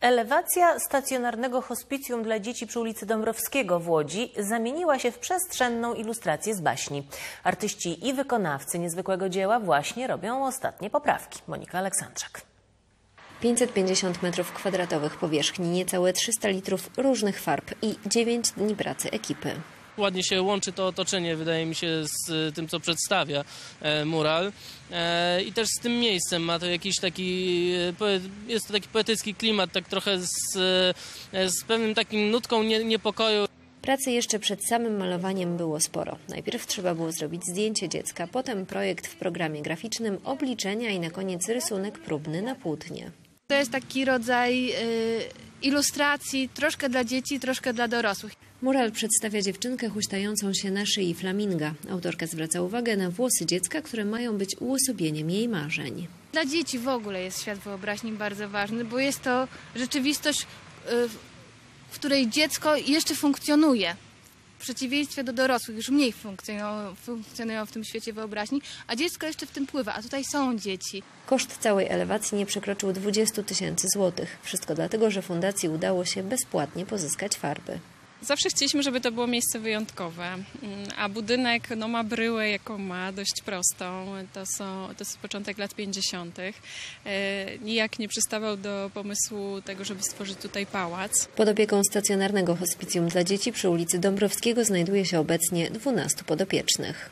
Elewacja stacjonarnego hospicjum dla dzieci przy ulicy Dąbrowskiego w Łodzi zamieniła się w przestrzenną ilustrację z baśni. Artyści i wykonawcy niezwykłego dzieła właśnie robią ostatnie poprawki. Monika Aleksandrzak. 550 metrów kwadratowych powierzchni, niecałe 300 litrów różnych farb i 9 dni pracy ekipy. Ładnie się łączy to otoczenie, wydaje mi się, z y, tym, co przedstawia e, mural. E, I też z tym miejscem ma to jakiś taki, e, jest to taki poetycki klimat, tak trochę z, e, z pewnym takim nutką nie, niepokoju. Pracy jeszcze przed samym malowaniem było sporo. Najpierw trzeba było zrobić zdjęcie dziecka, potem projekt w programie graficznym, obliczenia i na koniec rysunek próbny na płótnie. To jest taki rodzaj y, ilustracji troszkę dla dzieci, troszkę dla dorosłych. Mural przedstawia dziewczynkę huśtającą się na szyi flaminga. Autorka zwraca uwagę na włosy dziecka, które mają być uosobieniem jej marzeń. Dla dzieci w ogóle jest świat wyobraźni bardzo ważny, bo jest to rzeczywistość, y, w której dziecko jeszcze funkcjonuje. W przeciwieństwie do dorosłych, już mniej funkcjonują, funkcjonują w tym świecie wyobraźni, a dziecko jeszcze w tym pływa, a tutaj są dzieci. Koszt całej elewacji nie przekroczył 20 tysięcy złotych. Wszystko dlatego, że fundacji udało się bezpłatnie pozyskać farby. Zawsze chcieliśmy, żeby to było miejsce wyjątkowe, Mm, a budynek no, ma bryłę, jaką ma, dość prostą. To, są, to jest początek lat 50. E, Nijak nie przystawał do pomysłu tego, żeby stworzyć tutaj pałac. Pod opieką stacjonarnego hospicjum dla dzieci przy ulicy Dąbrowskiego znajduje się obecnie 12 podopiecznych.